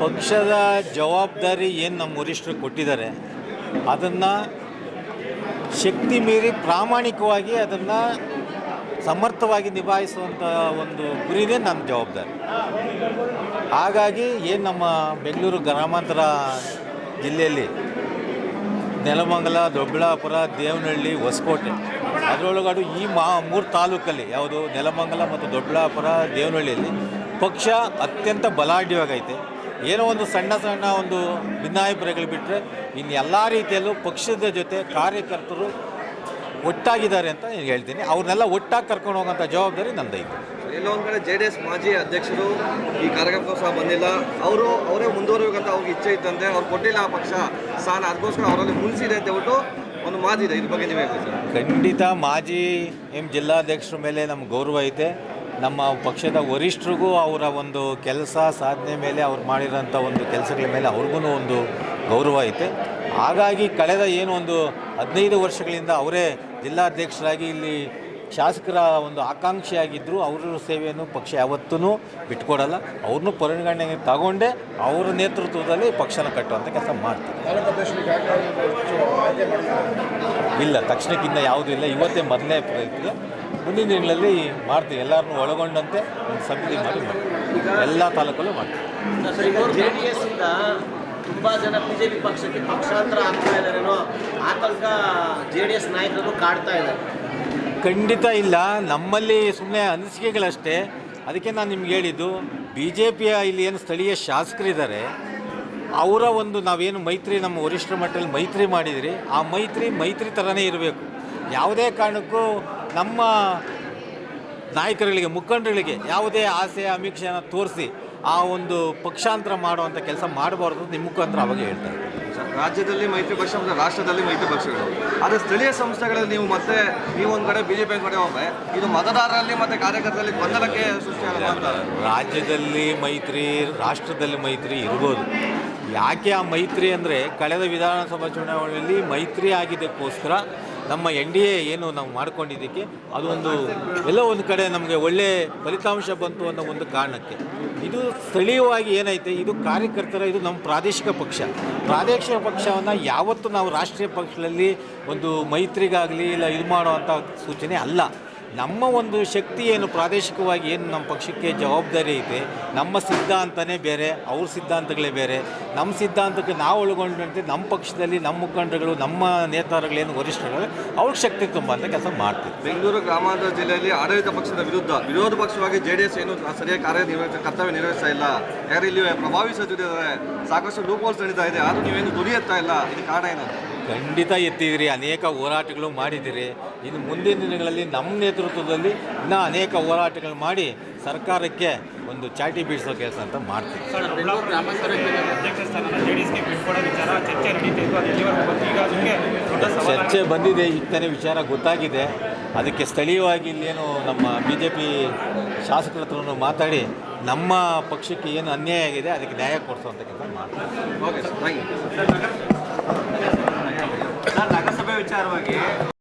ಪಕ್ಷದ ಜವಾಬ್ದಾರಿ ಏನು ನಮ್ಮ ವರಿಷ್ಠರು ಕೊಟ್ಟಿದ್ದಾರೆ, ಅದನ್ನು ಶಕ್ತಿ ಮೀರಿ ಪ್ರಾಮಾಣಿಕವಾಗಿ ಅದನ್ನು ಸಮರ್ಥವಾಗಿ ನಿಭಾಯಿಸುವಂಥ ಒಂದು ಗುರಿನೇ ನಮ್ಮ ಜವಾಬ್ದಾರಿ. ಹಾಗಾಗಿ ಏನು ನಮ್ಮ ಬೆಂಗಳೂರು ಗ್ರಾಮಾಂತರ ಜಿಲ್ಲೆಯಲ್ಲಿ ನೆಲಮಂಗಲ, ದೊಡ್ಡಬಳ್ಳಾಪುರ, ದೇವನಹಳ್ಳಿ, ಹೊಸಕೋಟೆ, ಅದರೊಳಗಡೆ ಈ ಮಾ ಮೂರು ತಾಲೂಕಲ್ಲಿ, ಯಾವುದು ನೆಲಮಂಗಲ ಮತ್ತು ದೊಡ್ಡಬಳ್ಳಾಪುರ, ದೇವನಹಳ್ಳಿಯಲ್ಲಿ ಪಕ್ಷ ಅತ್ಯಂತ ಬಲಾಢ್ಯವಾಗೈತೆ. ಏನೋ ಒಂದು ಸಣ್ಣ ಸಣ್ಣ ಒಂದು ಭಿನ್ನಾಭಿಪ್ರಾಯಗಳು ಬಿಟ್ಟರೆ ಇನ್ನು ಎಲ್ಲ ರೀತಿಯಲ್ಲೂ ಪಕ್ಷದ ಜೊತೆ ಕಾರ್ಯಕರ್ತರು ಒಟ್ಟಾಗಿದ್ದಾರೆ ಅಂತ ನಾನು ಹೇಳ್ತೀನಿ. ಅವ್ರನ್ನೆಲ್ಲ ಒಟ್ಟಾಗಿ ಕರ್ಕೊಂಡು ಹೋಗೋಂಥ ಜವಾಬ್ದಾರಿ ನಂದೈತೆ ಎಲ್ಲೋ ಒಂದು ಕಡೆ ಜೆ ಡಿ ಎಸ್ ಮಾಜಿ ಅಧ್ಯಕ್ಷರು ಈ ಕಾರ್ಯಕರ್ತರು ಸಹ ಬಂದಿಲ್ಲ. ಅವರು ಅವರೇ ಮುಂದುವರಿಬೇಕಂತ ಅವ್ರಿಗೆ ಇಚ್ಛೆ ಇತ್ತಂತೆ ಅವ್ರು ಕೊಟ್ಟಿಲ್ಲ ಆ ಪಕ್ಷ. ಸ್ಥಾನ ಅದಕ್ಕೋಸ್ಕರ ಅವರಲ್ಲಿ ಮುನ್ಸಿದೆ ಅಂತ ಹೇಳ್ಬಿಟ್ಟು ಒಂದು ಮಾತಿದೆ ಇದ್ರ ಬಗ್ಗೆ ನೀವು ಹೇಳ್ತೀವಿ ಖಂಡಿತ ಮಾಜಿ ಎಂ ಜಿಲ್ಲಾಧ್ಯಕ್ಷರ ಮೇಲೆ ನಮ್ಗೆ ಗೌರವ ಐತೆ. ನಮ್ಮ ಪಕ್ಷದ ವರಿಷ್ಠರಿಗೂ ಅವರ ಒಂದು ಕೆಲಸ, ಸಾಧನೆ ಮೇಲೆ ಅವ್ರು ಮಾಡಿರೋಂಥ ಒಂದು ಕೆಲಸಗಳ ಮೇಲೆ ಅವ್ರಿಗೂ ಒಂದು ಗೌರವ ಐತೆ. ಹಾಗಾಗಿ ಕಳೆದ ಏನು ಒಂದು ಹದಿನೈದು ವರ್ಷಗಳಿಂದ ಅವರೇ ಜಿಲ್ಲಾಧ್ಯಕ್ಷರಾಗಿ ಇಲ್ಲಿ ಶಾಸಕರ ಒಂದು ಆಕಾಂಕ್ಷೆಯಾಗಿದ್ದರೂ ಅವರ ಸೇವೆಯನ್ನು ಪಕ್ಷ ಯಾವತ್ತೂ ಬಿಟ್ಕೊಡಲ್ಲ. ಅವ್ರನ್ನೂ ಪರಿಗಣನೆಗೆ ತಗೊಂಡೇ ಅವರ ನೇತೃತ್ವದಲ್ಲಿ ಪಕ್ಷನ ಕಟ್ಟುವಂಥ ಕೆಲಸ ಮಾಡ್ತಾರೆ. ಇಲ್ಲ ತಕ್ಷಣಕ್ಕಿಂತ ಯಾವುದೂ ಇಲ್ಲ. ಇವತ್ತೇ ಮೊದಲನೇ ಪ್ರಯತ್ನ. ಮುಂದಿನ ದಿನಗಳಲ್ಲಿ ಮಾಡ್ತೀವಿ. ಎಲ್ಲರನ್ನೂ ಒಳಗೊಂಡಂತೆ ಒಂದು ಸಮಿತಿ ಮಾಡಿ ಮಾಡ್ತೀವಿ. ಎಲ್ಲ ತಾಲೂಕಲ್ಲೂ ಮಾಡ್ತೀವಿ. ಸರ್ ಈಗ ಜೆ ಡಿ ಎಸ್ ಇಂದ ತುಂಬಾ ಜನ ಬಿಜೆಪಿ ಪಕ್ಷಕ್ಕೆ ಪಕ್ಷಾಂತರ ಆಗ್ತಾ ಇದ್ದಾರೆ ಆತಂಕ ಜೆ ಡಿ ಎಸ್ ನಾಯಕರು ಕಾಡ್ತಾ ಇದ್ದಾರೆ ಖಂಡಿತ ಇಲ್ಲ. ನಮ್ಮಲ್ಲಿ ಸುಮ್ಮನೆ ಅನಿಸಿಕೆಗಳಷ್ಟೇ. ಅದಕ್ಕೆ ನಾನು ನಿಮ್ಗೆ ಹೇಳಿದ್ದು ಬಿ ಜೆ ಪಿಯ ಇಲ್ಲಿ ಏನು ಸ್ಥಳೀಯ ಶಾಸಕರಿದ್ದಾರೆ, ಅವರ ಒಂದು ನಾವೇನು ಮೈತ್ರಿ, ನಮ್ಮ ವರಿಷ್ಠ ಮಟ್ಟದಲ್ಲಿ ಮೈತ್ರಿ ಮಾಡಿದಿರಿ, ಆ ಮೈತ್ರಿ ಮೈತ್ರಿ ಥರನೇ ಇರಬೇಕು. ಯಾವುದೇ ಕಾರಣಕ್ಕೂ ನಮ್ಮ ನಾಯಕರುಗಳಿಗೆ, ಮುಖಂಡರುಗಳಿಗೆ ಯಾವುದೇ ಆಸೆ ಅಮೀಕ್ಷೆಯನ್ನು ತೋರಿಸಿ, ಆ ಒಂದು ಪಕ್ಷಾಂತರ ಮಾಡುವಂಥ ಕೆಲಸ ಮಾಡಬಾರ್ದು ನಿಮ್ಮ ಮುಖಾಂತರ ಅವಾಗ ಹೇಳ್ತಾರೆ ರಾಜ್ಯದಲ್ಲಿ ಮೈತ್ರಿ ಪಕ್ಷ ಮತ್ತು ರಾಷ್ಟ್ರದಲ್ಲಿ ಮೈತ್ರಿ ಪಕ್ಷಗಳು. ಆದರೆ ಸ್ಥಳೀಯ ಸಂಸ್ಥೆಗಳಲ್ಲಿ ನೀವು ಮತ್ತೆ ನೀವು ಒಂದು ಕಡೆ ಬಿಜೆಪಿ ಕಡೆ ಹೋಗ್ರೆ ಇದು ಮತದಾರರಲ್ಲಿ ಮತ್ತೆ ಕಾರ್ಯಕರ್ತರಲ್ಲಿ ಗೊಂದಲಕ್ಕೆ ಸೃಷ್ಟಿಯಾಗಲ್ಲ ರಾಜ್ಯದಲ್ಲಿ ಮೈತ್ರಿ, ರಾಷ್ಟ್ರದಲ್ಲಿ ಮೈತ್ರಿ ಇರ್ಬೋದು. ಯಾಕೆ ಆ ಮೈತ್ರಿ ಅಂದರೆ ಕಳೆದ ವಿಧಾನಸಭಾ ಚುನಾವಣೆಯಲ್ಲಿ ಮೈತ್ರಿ ಆಗಿದ್ದಕ್ಕೋಸ್ಕರ ನಮ್ಮ ಎನ್ ಡಿ ಎ ಏನು ನಾವು ಮಾಡ್ಕೊಂಡಿದ್ದಕ್ಕೆ ಅದೊಂದು ಎಲ್ಲೋ ಒಂದು ಕಡೆ ನಮಗೆ ಒಳ್ಳೆ ಫಲಿತಾಂಶ ಬಂತು ಅನ್ನೋ ಒಂದು ಕಾರಣಕ್ಕೆ. ಇದು ಸ್ಥಳೀಯವಾಗಿ ಏನೈತೆ, ಇದು ಕಾರ್ಯಕರ್ತರ, ಇದು ನಮ್ಮ ಪ್ರಾದೇಶಿಕ ಪಕ್ಷ. ಪ್ರಾದೇಶಿಕ ಪಕ್ಷವನ್ನು ಯಾವತ್ತೂ ನಾವು ರಾಷ್ಟ್ರೀಯ ಪಕ್ಷದಲ್ಲಿ ಒಂದು ಮೈತ್ರಿಗಾಗಲಿ ಇಲ್ಲ ಇದು ಮಾಡುವಂಥ ಸೂಚನೆ ಅಲ್ಲ. ನಮ್ಮ ಒಂದು ಶಕ್ತಿ ಏನು, ಪ್ರಾದೇಶಿಕವಾಗಿ ಏನು ನಮ್ಮ ಪಕ್ಷಕ್ಕೆ ಜವಾಬ್ದಾರಿ ಐತೆ, ನಮ್ಮ ಸಿದ್ಧಾಂತನೇ ಬೇರೆ, ಅವ್ರ ಸಿದ್ಧಾಂತಗಳೇ ಬೇರೆ, ನಮ್ಮ ಸಿದ್ಧಾಂತಕ್ಕೆ ನಾವು ಒಳಗೊಂಡಂತೆ ನಮ್ಮ ಪಕ್ಷದಲ್ಲಿ ನಮ್ಮ ಮುಖಂಡರುಗಳು, ನಮ್ಮ ನೇತಾರಗಳೇನು ವರಿಷ್ಠರು ಅವ್ರಿಗೆ ಶಕ್ತಿ ತುಂಬ ಅಂತ ಕೆಲಸ ಮಾಡ್ತೀವಿ ಬೆಂಗಳೂರು ಗ್ರಾಮಾಂತರ ಜಿಲ್ಲೆಯಲ್ಲಿ ಆಡಳಿತ ಪಕ್ಷದ ವಿರುದ್ಧ ವಿರೋಧ ಪಕ್ಷವಾಗಿ ಜೆ ಡಿ ಎಸ್ ಏನು ಸರಿಯಾಗಿ ಕಾರ್ಯನಿರ್ವಹಿಸ ಕರ್ತವ್ಯ ನಿರ್ವಹಿಸ್ತಾ ಇಲ್ಲ. ಯಾರು ಇಲ್ಲಿ ಪ್ರಭಾವಿ ಸಚಿವರಿದ್ದಾರೆ, ಸಾಕಷ್ಟು ಲೂಪೋಲ್ಸ್ ನಡೀತಾ ಇದೆ, ಆದರೂ ನೀವೇನು ದುಡಿಯುತ್ತಾ ಇಲ್ಲ, ಇದಕ್ಕೆ ಕಾರಣ ಏನು? ಖಂಡಿತ ಎತ್ತಿದಿರಿ ಅನೇಕ ಹೋರಾಟಗಳು ಮಾಡಿದಿರಿ ಇನ್ನು ಮುಂದಿನ ದಿನಗಳಲ್ಲಿ ನಮ್ಮ ನೇತೃತ್ವದಲ್ಲಿ ಇನ್ನೂ ಅನೇಕ ಹೋರಾಟಗಳು ಮಾಡಿ ಸರ್ಕಾರಕ್ಕೆ ಒಂದು ಚಾಟಿ ಬೀಳಿಸೋ ಕೆಲಸ ಅಂತ ಮಾಡ್ತೀವಿ. ಚರ್ಚೆ ಈಗ ಬಂದಿದೆ. ಇತ್ತನೇ ತಾನೇ ವಿಚಾರ ಗೊತ್ತಾಗಿದೆ. ಅದಕ್ಕೆ ಸ್ಥಳೀಯವಾಗಿ ಇಲ್ಲೇನು ನಮ್ಮ ಬಿ ಜೆ ಪಿ ಶಾಸಕರ ಹತ್ರನೂ ಮಾತಾಡಿ ನಮ್ಮ ಪಕ್ಷಕ್ಕೆ ಏನು ಅನ್ಯಾಯ ಆಗಿದೆ, ಅದಕ್ಕೆ ನ್ಯಾಯ ಕೊಡಿಸುವಂಥ ಕೆಲಸ ಯು. ನಗರಸಭೆ ವಿಚಾರವಾಗಿ